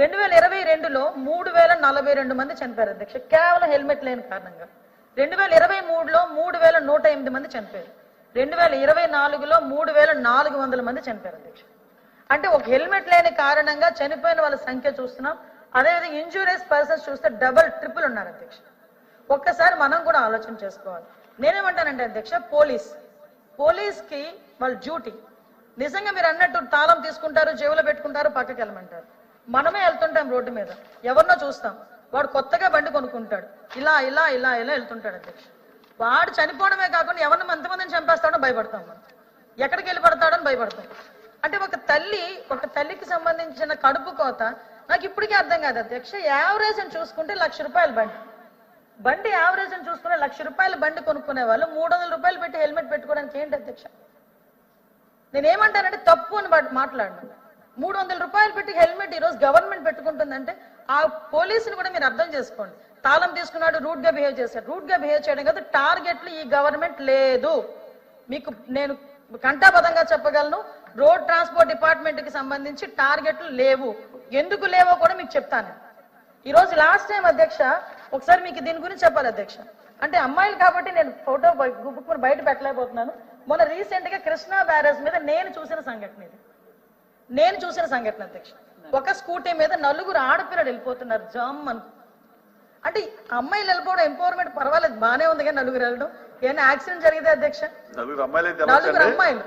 రెండు వేల ఇరవై రెండులో మూడు వేల నలభై రెండు మంది చనిపోయారు అధ్యక్ష. కేవలం హెల్మెట్ లేని కారణంగా రెండు వేల ఇరవై మూడులో మూడు వేల నూట ఎనిమిది మంది చనిపోయారు. రెండు వేల ఇరవై నాలుగులో మూడు వేల నాలుగు వందల మంది చనిపోయారు అధ్యక్ష. అంటే ఒక హెల్మెట్ లేని కారణంగా చనిపోయిన వాళ్ళ సంఖ్య చూస్తున్నాం. అదేవిధంగా ఇంజూరియస్ పర్సన్స్ చూస్తే డబల్ ట్రిపుల్ ఉన్నారు అధ్యక్ష. ఒక్కసారి మనం కూడా ఆలోచన చేసుకోవాలి. నేనేమంటానంటే అధ్యక్ష పోలీస్. పోలీస్కి వాళ్ళ డ్యూటీ. నిజంగా మీరు అన్నట్టు తాళం తీసుకుంటారు జేబులో పెట్టుకుంటారు పక్కకి వెళ్ళమంటారు మనమే వెళ్తుంటాం రోడ్డు మీద. ఎవరినో చూస్తాం. వాడు కొత్తగా బండి కొనుక్కుంటాడు. ఇలా ఇలా ఇలా ఇలా వెళ్తుంటాడు అధ్యక్ష. వాడు చనిపోవడమే కాకుండా ఎవరిని ఎంతమందిని చంపేస్తాడో భయపడతాం మనం. ఎక్కడికి వెళ్ళి పడతాడని భయపడతాం. అంటే ఒక తల్లి ఒక తల్లికి సంబంధించిన కడుపు కోత నాకు ఇప్పటికీ అర్థం కాదు అధ్యక్ష. యావరేజ్ అని చూసుకుంటే లక్ష రూపాయలు బండి. బండి యావరేజ్ అని చూసుకునే లక్ష రూపాయల బండి కొనుక్కునే వాళ్ళు మూడు వందల రూపాయలు పెట్టి హెల్మెట్ పెట్టుకోవడానికి ఏంటి అధ్యక్ష? నేనేమంటానంటే తప్పు అని మాట్లాడను. మూడు వందల రూపాయలు పెట్టి ఈరోజు గవర్నమెంట్ పెట్టుకుంటుందంటే ఆ పోలీసుని కూడా మీరు అర్థం చేసుకోండి. తాళం తీసుకున్నాడు రూట్గా బిహేవ్ చేశాడు. రూట్గా బిహేవ్ చేయడం కాదు టార్గెట్లు ఈ గవర్నమెంట్ లేదు. మీకు నేను కంటాబద్ధంగా చెప్పగలను రోడ్ ట్రాన్స్పోర్ట్ డిపార్ట్మెంట్కి సంబంధించి టార్గెట్లు లేవు. ఎందుకు లేవో కూడా మీకు చెప్తాను. ఈ రోజు లాస్ట్ టైం అధ్యక్ష ఒకసారి మీకు దీని గురించి చెప్పాలి అధ్యక్ష. అంటే అమ్మాయిలు కాబట్టి నేను ఫోటో గుప్పుకుని బయట పెట్టలేకపోతున్నాను. మొన్న రీసెంట్గా కృష్ణా బ్యారేజ్ మీద నేను చూసిన సంఘటన ఇది. నేను చూసిన సంఘటన అధ్యక్ష. ఒక స్కూటీ మీద నలుగురు ఆడపిల్లలు వెళ్ళిపోతున్నారు జామ్ అను. అంటే అమ్మాయిలు వెళ్ళిపోవడం ఎంపవర్మెంట్ పర్వాలేదు బానే ఉంది కానీ నలుగురు వెళ్ళడం. ఏమైనా యాక్సిడెంట్ జరిగితే అధ్యక్ష? నలుగురు అమ్మాయిలు.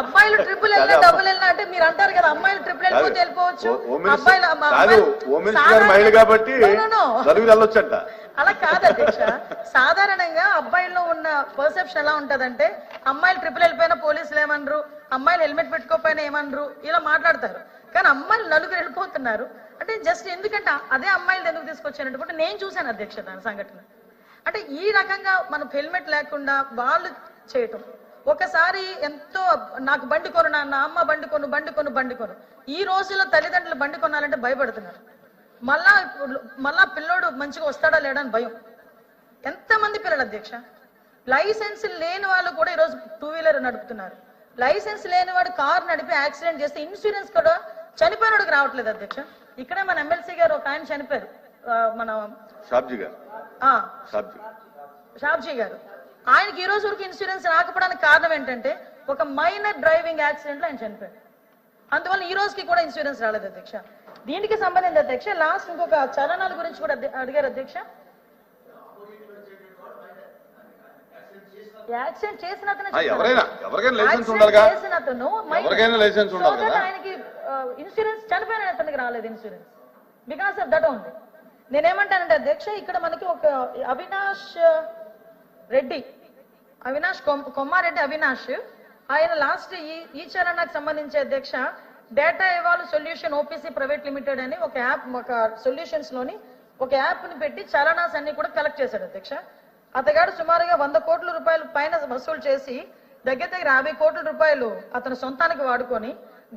అబ్బాయిలు ట్రిపుల్ వెళ్ళినా డబుల్ వెళ్ళినా అంటే మీరు అంటారు కదా అమ్మాయిలు ట్రిపుల్ వెళ్ళిపోతే వెళ్ళిపోవచ్చు. అబ్బాయిలు కాబట్టి అలా కాదు అధ్యక్ష. సాధారణంగా అబ్బాయిల్లో ఉన్న పర్సెప్షన్ ఎలా ఉంటదంటే అమ్మాయిలు ట్రిపుల్ వెళ్ళిపోయినా పోలీసులు ఏమనరు అమ్మాయిలు హెల్మెట్ పెట్టుకోకపోయినా ఏమనరు ఇలా మాట్లాడతారు. కానీ అమ్మాయిలు నలుగురు వెళ్ళిపోతున్నారు. అంటే జస్ట్ ఎందుకంటే అదే అమ్మాయిలు ఎందుకు తీసుకొచ్చానంటే కూడా నేను చూశాను అధ్యక్ష దాని సంఘటన. అంటే ఈ రకంగా మనకు హెల్మెట్ లేకుండా వాళ్ళు చేయటం. ఒకసారి ఎంతో నాకు బండి కొను నా అమ్మ బండి కొను బండి కొను బండి కొను. ఈ రోజుల్లో తల్లిదండ్రులు బండి కొనాలంటే భయపడుతున్నారు. మళ్ళా మళ్ళా పిల్లోడు మంచిగా వస్తాడా లేడా అని భయం. ఎంతమంది పిల్లలు అధ్యక్ష? లైసెన్స్ లేని వాళ్ళు కూడా ఈరోజు టూ వీలర్ నడుపుతున్నారు. లైసెన్స్ లేని వాడు కార్ నడిపి యాక్సిడెంట్ చేస్తే ఇన్సూరెన్స్ కూడా చనిపోయినోడికి రావట్లేదు అధ్యక్ష. ఇక్కడే మన ఎమ్మెల్సీ గారు ఒక ఆయన చనిపోయారు. మన షాబ్జీ గారు. ఆ, షాబ్జీ. గారు. ఆయనకి ఈ రోజు వరకు ఇన్సూరెన్స్ రాకపోవడానికి కారణం ఏంటంటే ఒక మైనర్ డ్రైవింగ్ యాక్సిడెంట్లో ఆయన చనిపోయాడు. అందువల్ల ఈ రోజుకి కూడా ఇన్సూరెన్స్ రాలేదు అధ్యక్ష. దీనికి సంబంధించి అధ్యక్ష లాస్ట్ ఇంకొక చలనాల గురించి కూడా అడిగారు అధ్యక్ష. యాక్సిడెంట్ చేసిన ఆయనకి ఇన్సూరెన్స్ చనిపోయిన అతనికి రాలేదు insurance because of that only నేనేమంటానంటే అధ్యక్ష ఇక్కడ మనకి ఒక అవినాష్ రెడ్డి అవినాష్ కొమ్- కొమ్మారెడ్డి అవినాష్ ఆయన లాస్ట్ ఈ ఈ చరణకు సంబంధించి అధ్యక్ష data evolve solution OPC private limited అని ఒక యాప్ ఒక సొల్యూషన్స్లోని ఒక యాప్ని పెట్టి చలనాస్ అన్ని కూడా కలెక్ట్ చేశాడు అధ్యక్ష. అతగాడు సుమారుగా వంద కోట్ల రూపాయలు పైన వసూలు చేసి దగ్గర దగ్గర యాభై కోట్ల రూపాయలు అతని సొంతానికి వాడుకొని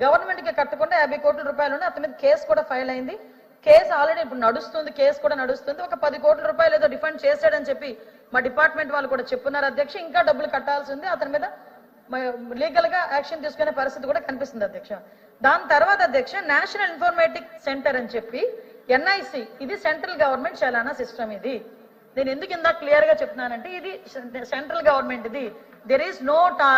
గవర్నమెంట్కి కట్టకుండా యాభై కోట్ల రూపాయలు అతని మీద కేసు కూడా ఫైల్ అయింది. కేసు ఆల్రెడీ ఇప్పుడు నడుస్తుంది కేసు కూడా నడుస్తుంది. ఒక పది కోట్ల రూపాయలు ఏదో డిఫండ్ చేశాడని చెప్పి మా డిపార్ట్మెంట్ వాళ్ళు కూడా చెప్పున్నారు అధ్యక్ష. ఇంకా డబ్బులు కట్టాల్సి ఉంది. అతని మీద లీగల్గా యాక్షన్ తీసుకునే పరిస్థితి కూడా కనిపిస్తుంది అధ్యక్ష. దాని తర్వాత అధ్యక్ష నేషనల్ ఇన్ఫర్మేటిక్ సెంటర్ అని చెప్పి ఎన్ఐసి ఇది సెంట్రల్ గవర్నమెంట్ చలానా సిస్టమ్ ఇది. నేను ఎందుకు ఇందాక క్లియర్గా చెప్తున్నానంటే ఇది సెంట్రల్ గవర్నమెంట్ ఇది. There is no tar